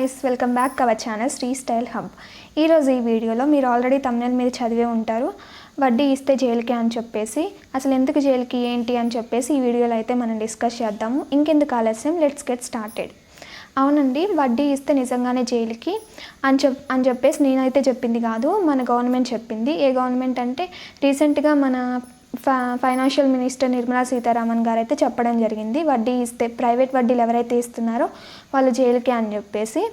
Guys welcome back our channel Sri style hub ఈరోజు ఈ వీడియోలో మీరు ఆల్రెడీ తమిళ మీద చదివే ఉంటారు. వడ్డీ ఇస్తే జైలుకి అని చెప్పేసి అసలు ఎందుకు జైలుకి ఏంటి అని చెప్పేసి ఈ వీడియోలో అయితే మనం డిస్కస్ చేద్దాము. ఇంకెందుకు ఆలస్యం? లెట్స్ గెట్ స్టార్టెడ్ అవునండి వడ్డీ ఇస్తే నిజంగానే జైలుకి అని చెప్ అని చెప్పేసి నేనైతే చెప్పింది కాదు. మన గవర్నమెంట్ చెప్పింది. ఏ గవర్నమెంట్ అంటే రీసెంట్గా మన ఫైనాన్షియల్ మినిస్టర్ నిర్మలా సీతారామన్ గారు అయితే చెప్పడం జరిగింది. వడ్డీ ఇస్తే ప్రైవేట్ వడ్డీలు ఎవరైతే ఇస్తున్నారో వాళ్ళు జైలుకే అని చెప్పేసి.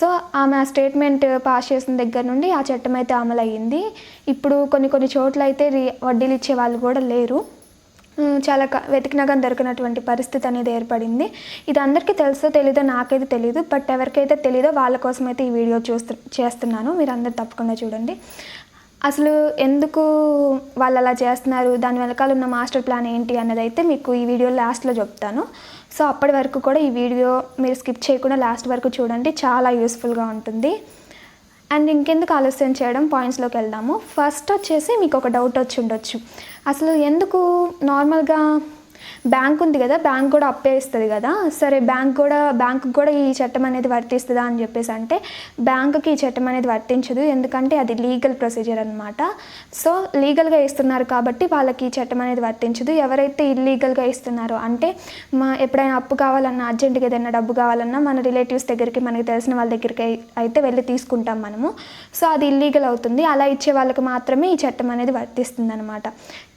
సో ఆమె ఆ స్టేట్మెంట్ పాస్ చేసిన దగ్గర నుండి ఆ చట్టం అయితే అమలు అయ్యింది ఇప్పుడు కొన్ని కొన్ని చోట్ల అయితే రీ వడ్డీలు ఇచ్చే వాళ్ళు కూడా లేరు. చాలా క- వెతికినా కానీ దొరికినటువంటి పరిస్థితి అనేది ఏర్పడింది. ఇది అందరికీ తెలుసో తెలీదో నాకైతే తెలియదు బట్ ఎవరికైతే తెలీదో వాళ్ళ కోసం అయితే ఈ వీడియో చూస్తు చేస్తున్నాను. మీరు అందరు తప్పకుండా చూడండి. అసలు ఎందుకు వాళ్ళు అలా చేస్తున్నారు? దాని వెనకాల ఉన్న మాస్టర్ ప్లాన్ ఏంటి అన్నది అయితే మీకు ఈ వీడియో లాస్ట్లో చెప్తాను. సో అప్పటి వరకు కూడా ఈ వీడియో మీరు స్కిప్ చేయకుండా లాస్ట్ వరకు చూడండి. చాలా యూస్ఫుల్గా ఉంటుంది. అండ్ ఇంకెందుకు ఆలస్యం చేయడం? పాయింట్స్లోకి వెళ్దాము. ఫస్ట్ వచ్చేసి మీకు ఒక డౌట్ వచ్చి ఉండొచ్చు. అసలు ఎందుకు నార్మల్గా బ్యాంక్ ఉంది కదా బ్యాంక్ కూడా అప్పే ఇస్తుంది కదా. సరే బ్యాంక్ కూడా బ్యాంకు కూడా ఈ చట్టం అనేది వర్తిస్తుందా అని చెప్పేసి అంటే బ్యాంకుకి ఈ చట్టం అనేది వర్తించదు. ఎందుకంటే అది లీగల్ ప్రొసీజర్ అనమాట సో లీగల్గా ఇస్తున్నారు కాబట్టి వాళ్ళకి ఈ చట్టం అనేది వర్తించదు. ఎవరైతే ఇల్లీగల్గా ఇస్తున్నారో అంటే మా ఎప్పుడైనా అప్పు కావాలన్నా అర్జెంటుగా ఏదైనా డబ్బు కావాలన్నా మన రిలేటివ్స్ దగ్గరికి మనకి తెలిసిన వాళ్ళ దగ్గరికి అయితే వెళ్ళి తీసుకుంటాం మనము. సో అది ఇల్లీగల్ అవుతుంది. అలా ఇచ్చే వాళ్ళకి మాత్రమే ఈ చట్టం అనేది వర్తిస్తుంది అనమాట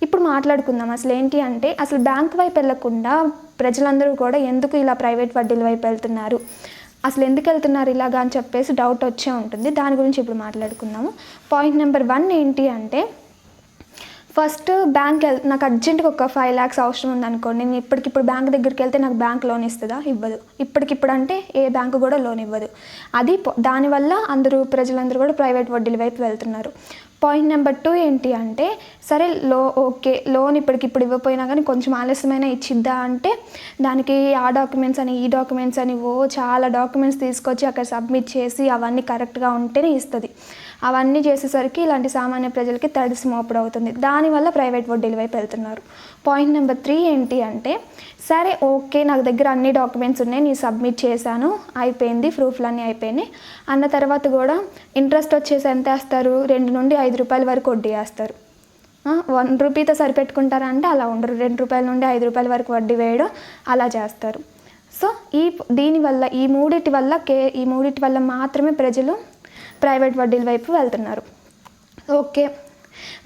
ఇప్పుడు మాట్లాడుకుందాం. అసలు ఏంటి అంటే అసలు బ్యాంక్ వైపు వెళ్ళకుండా ప్రజలందరూ కూడా ఎందుకు ఇలా ప్రైవేట్ వడ్డీల వైపు వెళ్తున్నారు? అసలు ఎందుకు వెళ్తున్నారు ఇలాగా అని చెప్పేసి డౌట్ వచ్చే ఉంటుంది. దాని గురించి ఇప్పుడు మాట్లాడుకుందాము. పాయింట్ నెంబర్ వన్ ఏంటి అంటే ఫస్ట్ బ్యాంక్ వెళ్ నాకు అర్జెంట్గా ఒక ఫైవ్ ల్యాక్స్ అవసరం ఉందనుకోండి నేను ఇప్పటికిప్పుడు బ్యాంక్ దగ్గరికి వెళ్తే నాకు బ్యాంక్ లోన్ ఇస్తుందా? ఇవ్వదు. ఇప్పటికిప్పుడు అంటే ఏ బ్యాంకు కూడా లోన్ ఇవ్వదు. అది దానివల్ల అందరూ ప్రజలందరూ కూడా ప్రైవేట్ వడ్డీల వైపు వెళ్తున్నారు. పాయింట్ నెంబర్ టూ ఏంటి అంటే సరే లో ఓకే లోన్ ఇప్పటికిప్పుడు ఇవ్వకపోయినా కానీ కొంచెం ఆలస్యమైన ఇచ్చిద్దా అంటే దానికి ఆ డాక్యుమెంట్స్ అని ఈ డాక్యుమెంట్స్ అని ఓ చాలా డాక్యుమెంట్స్ తీసుకొచ్చి అక్కడ సబ్మిట్ చేసి అవన్నీ కరెక్ట్గా ఉంటేనే ఇస్తుంది. అవన్నీ చేసేసరికి ఇలాంటి సామాన్య ప్రజలకి తడిసి మోపుడు అవుతుంది. దానివల్ల ప్రైవేట్ వడ్డీల వైపు వెళ్తున్నారు. పాయింట్ నెంబర్ త్రీ ఏంటి అంటే సరే ఓకే నాకు దగ్గర అన్ని డాక్యుమెంట్స్ ఉన్నాయి నేను సబ్మిట్ చేశాను అయిపోయింది ప్రూఫ్లన్నీ అయిపోయినాయి. అన్న తర్వాత కూడా ఇంట్రెస్ట్ వచ్చేసి ఎంత వేస్తారు? రెండు నుండి ఐదు రూపాయల వరకు వడ్డీ వేస్తారు. వన్ రూపీతో సరిపెట్టుకుంటారా అంటే అలా ఉండరు. రెండు రూపాయల నుండి ఐదు రూపాయల వరకు వడ్డీ వేయడం అలా చేస్తారు. సో ఈ దీనివల్ల ఈ మూడిటి వల్ల కే ఈ మూడిటి వల్ల మాత్రమే ప్రజలు ప్రైవేట్ వడ్డీల వైపు వెళ్తున్నారు. ఓకే.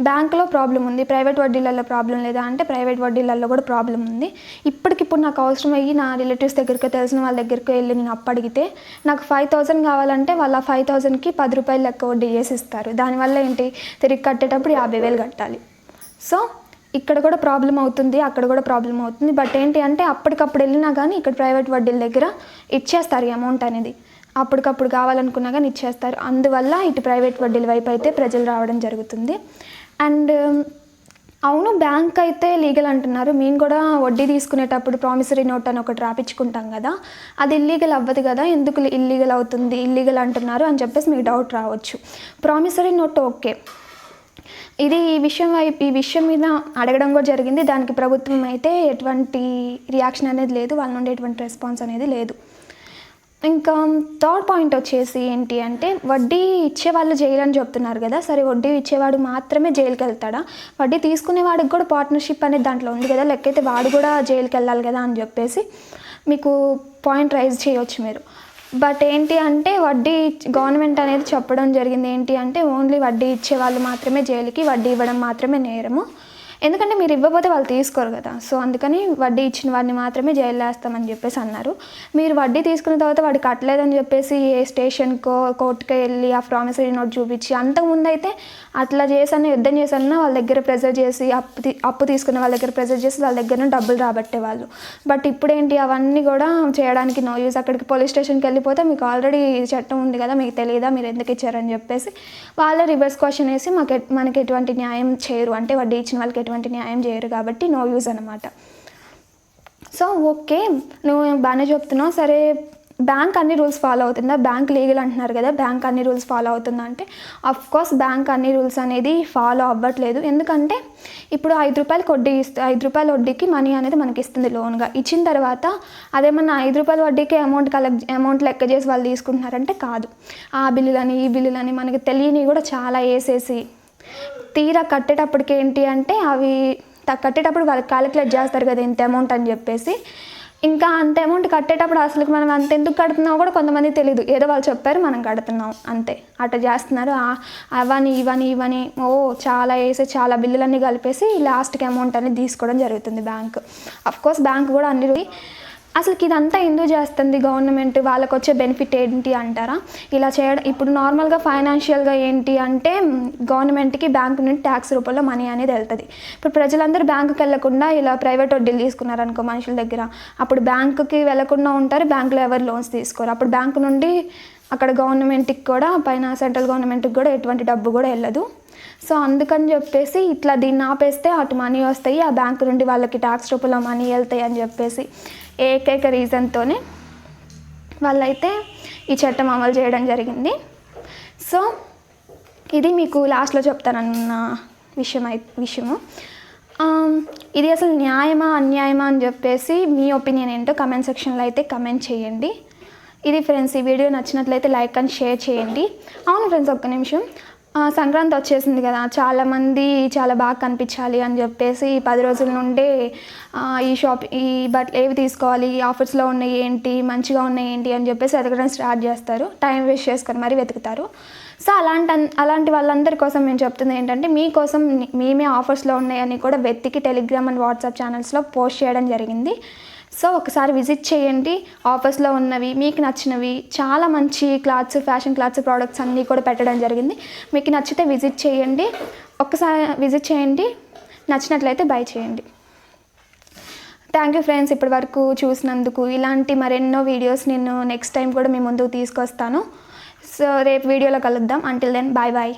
బ్యాంకులో ప్రాబ్లం ఉంది ప్రైవేట్ వడ్డీలలో ప్రాబ్లం లేదా అంటే ప్రైవేట్ వడ్డీలలో కూడా ప్రాబ్లం ఉంది. ఇప్పటికిప్పుడు నాకు అవసరమయ్యి నా రిలేటివ్స్ దగ్గరికి తెలిసిన వాళ్ళ దగ్గరికి వెళ్ళి నేను అప్పు అడిగితే నాకు ఫైవ్ థౌసండ్ కావాలంటే వాళ్ళ ఫైవ్ థౌసండ్కి పది రూపాయలు లెక్క వడ్డీ చేసి ఇస్తారు దానివల్ల ఏంటి? తిరిగి కట్టేటప్పుడు యాభై వేలు కట్టాలి. సో ఇక్కడ కూడా ప్రాబ్లం అవుతుంది అక్కడ కూడా ప్రాబ్లం అవుతుంది. బట్ ఏంటి అంటే అప్పటికప్పుడు వెళ్ళినా కానీ ఇక్కడ ప్రైవేట్ వడ్డీల దగ్గర ఇచ్చేస్తారు ఈ అమౌంట్ అనేది. అప్పటికప్పుడు కావాలనుకున్నా కానీ ఇచ్చేస్తారు. అందువల్ల ఇటు ప్రైవేట్ వడ్డీల వైపు అయితే ప్రజలు రావడం జరుగుతుంది. అండ్ అవును బ్యాంక్ అయితే లీగల్ అంటున్నారు. మేము కూడా వడ్డీ తీసుకునేటప్పుడు ప్రామిసరీ నోట్ అని ఒకటి రాపించుకుంటాం కదా. అది ఇల్లీగల్ అవ్వదు కదా. ఎందుకు ఇల్లీగల్ అవుతుంది? ఇల్లీగల్ అంటున్నారు అని చెప్పేసి మీకు డౌట్ రావచ్చు. Promissory note okay. ఇది ఈ విషయం వైపు ఈ విషయం మీద అడగడం కూడా జరిగింది. దానికి ప్రభుత్వం అయితే ఎటువంటి రియాక్షన్ అనేది లేదు. వాళ్ళ నుండి ఎటువంటి రెస్పాన్స్ అనేది లేదు. ఇంకా థర్డ్ పాయింట్ వచ్చేసి ఏంటి అంటే వడ్డీ ఇచ్చేవాళ్ళు జైలు అని చెప్తున్నారు కదా. సరే వడ్డీ ఇచ్చేవాడు మాత్రమే జైలుకి వెళ్తాడా వడ్డీ తీసుకునేవాడికి కూడా పార్ట్నర్షిప్ అనేది దాంట్లో ఉంది కదా. లెక్కైతే వాడు కూడా జైలుకి వెళ్ళాలి కదా అని చెప్పేసి మీకు పాయింట్ రైజ్ చేయొచ్చు మీరు. బట్ ఏంటి అంటే వడ్డీ గవర్నమెంట్ అనేది చెప్పడం జరిగింది ఏంటి అంటే ఓన్లీ వడ్డీ ఇచ్చే వాళ్ళు మాత్రమే జైలుకి వడ్డీ ఇవ్వడం మాత్రమే నేరము. ఎందుకంటే మీరు ఇవ్వకపోతే వాళ్ళు తీసుకోరు కదా. సో అందుకని వడ్డీ ఇచ్చిన వాడిని మాత్రమే జైలు వేస్తామని చెప్పేసి అన్నారు. మీరు వడ్డీ తీసుకున్న తర్వాత వాడు కట్టలేదని చెప్పేసి ఏ స్టేషన్కో కోర్టుకో వెళ్ళి ఆ ప్రామిసరీ నోట్ చూపించి అంతకుముందు అయితే అట్లా చేసన్నా యుద్ధం చేసన్నా వాళ్ళ దగ్గర ప్రెజర్ చేసి అప్పు అప్పు తీసుకున్న వాళ్ళ దగ్గర ప్రెజర్ చేసి వాళ్ళ దగ్గర డబ్బులు రాబట్టేవాళ్ళు బట్ ఇప్పుడేంటి అవన్నీ కూడా చేయడానికి నో యూస్ అక్కడికి పోలీస్ స్టేషన్కి వెళ్ళిపోతే మీకు ఆల్రెడీ చట్టం ఉంది కదా మీకు తెలియదా మీరు ఎందుకు ఇచ్చారని చెప్పేసి వాళ్ళే రివర్స్ క్వశ్చన్ వేసి మాకు మనకి ఎటువంటి న్యాయం చేయరు. అంటే వడ్డీ ఇచ్చిన వాళ్ళకి ఎటువంటి న్యాయం చేయరు కాబట్టి నో యూజ్ అనమాట సో ఓకే నువ్వు బాగానే చెప్తున్నావు. సరే బ్యాంక్ అన్ని రూల్స్ ఫాలో అవుతుందా? బ్యాంక్ లీగల్ అంటున్నారు కదా బ్యాంక్ అన్ని రూల్స్ ఫాలో అవుతుందా అంటే కోర్స్ బ్యాంక్ అన్ని రూల్స్ అనేది ఫాలో అవ్వట్లేదు. ఎందుకంటే ఇప్పుడు ఐదు రూపాయలకి వడ్డీ ఇస్తే ఐదు రూపాయల వడ్డీకి మనీ అనేది మనకి ఇస్తుంది లోన్గా ఇచ్చిన తర్వాత అదేమన్నా ఐదు రూపాయల వడ్డీకి అమౌంట్ కలెక్ట్ అమౌంట్ లెక్క చేసి వాళ్ళు తీసుకుంటున్నారంటే కాదు. ఆ బిల్లులని ఈ బిల్లులని మనకి తెలియని కూడా చాలా వేసేసి తీరా కట్టేటప్పటికి ఏంటి అంటే అవి కట్టేటప్పుడు వాళ్ళు క్యాలిక్యులేట్ చేస్తారు కదా ఇంత అమౌంట్ అని చెప్పేసి. ఇంకా అంత అమౌంట్ కట్టేటప్పుడు అసలు మనం అంత ఎందుకు కడుతున్నామో కూడా కొంతమంది తెలియదు ఏదో వాళ్ళు చెప్పారు మనం కడుతున్నాం. అంతే. అట్లా చేస్తున్నారు. అవని ఇవని ఇవని ఓ చాలా వేసి చాలా బిల్లులన్నీ కలిపేసి లాస్ట్కి అమౌంట్ అనేది తీసుకోవడం జరుగుతుంది బ్యాంక్. అఫ్ కోర్స్ బ్యాంక్ కూడా అన్ని అసలు ఇదంతా ఎందుకు చేస్తుంది? గవర్నమెంట్ వాళ్ళకి వచ్చే బెనిఫిట్ ఏంటి అంటారా? ఇలా చేయడం ఇప్పుడు నార్మల్గా ఫైనాన్షియల్గా ఏంటి అంటే గవర్నమెంట్కి బ్యాంకు నుండి ట్యాక్స్ రూపంలో మనీ అనేది వెళ్తుంది. ఇప్పుడు ప్రజలందరూ బ్యాంకుకి వెళ్ళకుండా ఇలా ప్రైవేట్ వడ్డీలు తీసుకున్నారనుకో మనుషుల దగ్గర. అప్పుడు బ్యాంకుకి వెళ్ళకుండా ఉంటారు బ్యాంకులో ఎవరు లోన్స్ తీసుకోరు. అప్పుడు బ్యాంకు నుండి అక్కడ గవర్నమెంట్కి కూడా పైన సెంట్రల్ గవర్నమెంట్కి కూడా ఎటువంటి డబ్బు కూడా వెళ్ళదు. సో అందుకని చెప్పేసి ఇట్లా దీన్ని ఆపేస్తే అటు మనీ వస్తాయి ఆ బ్యాంకు నుండి వాళ్ళకి ట్యాక్స్ రూపంలో మనీ వెళ్తాయి అని చెప్పేసి ఏకైక రీజన్తోనే వాళ్ళైతే ఈ చట్టం అమలు చేయడం జరిగింది. సో ఇది మీకు లాస్ట్లో చెప్తానన్న విషయం అయి విషయము ఇది అసలు న్యాయమా అన్యాయమా అని చెప్పేసి మీ ఒపీనియన్ ఏంటో కమెంట్ సెక్షన్లో అయితే కమెంట్ చేయండి. ఇది ఫ్రెండ్స్ ఈ వీడియో నచ్చినట్లయితే లైక్ అండ్ షేర్ చేయండి. అవును ఫ్రెండ్స్ ఒక్క నిమిషం. సంక్రాంతి వచ్చేసింది కదా. చాలామంది చాలా బాగా కనిపించాలి అని చెప్పేసి పది రోజుల నుండే ఈ షాప్ ఈ బట్టలు ఏవి తీసుకోవాలి ఆఫర్స్లో ఉన్నాయి ఏంటి మంచిగా ఉన్నాయి ఏంటి అని చెప్పేసి వెతకడం స్టార్ట్ చేస్తారు. టైం వేస్ట్ చేసుకొని మరీ వెతుకుతారు. సో అలాంటి అలాంటి వాళ్ళందరి కోసం మేము చెప్తుంది ఏంటంటే మీకోసం మేమే ఆఫర్స్లో ఉన్నాయని కూడా వెతికి టెలిగ్రామ్ అండ్ వాట్సాప్ ఛానల్స్లో పోస్ట్ చేయడం జరిగింది. సో ఒకసారి విజిట్ చేయండి. ఆఫర్స్లో ఉన్నవి మీకు నచ్చినవి చాలా మంచి క్లాత్స్ ఫ్యాషన్ క్లాత్స్ ప్రోడక్ట్స్ అన్నీ కూడా పెట్టడం జరిగింది. మీకు నచ్చితే విజిట్ చేయండి. ఒక్కసారి విజిట్ చేయండి. నచ్చినట్లయితే బై చేయండి. థ్యాంక్ యూ ఫ్రెండ్స్ ఇప్పటి వరకు చూసినందుకు. ఇలాంటి మరెన్నో వీడియోస్ నేను నెక్స్ట్ టైం కూడా మీ ముందుకు తీసుకొస్తాను. సో రేపు వీడియోలో కలుద్దాం. Until then bye bye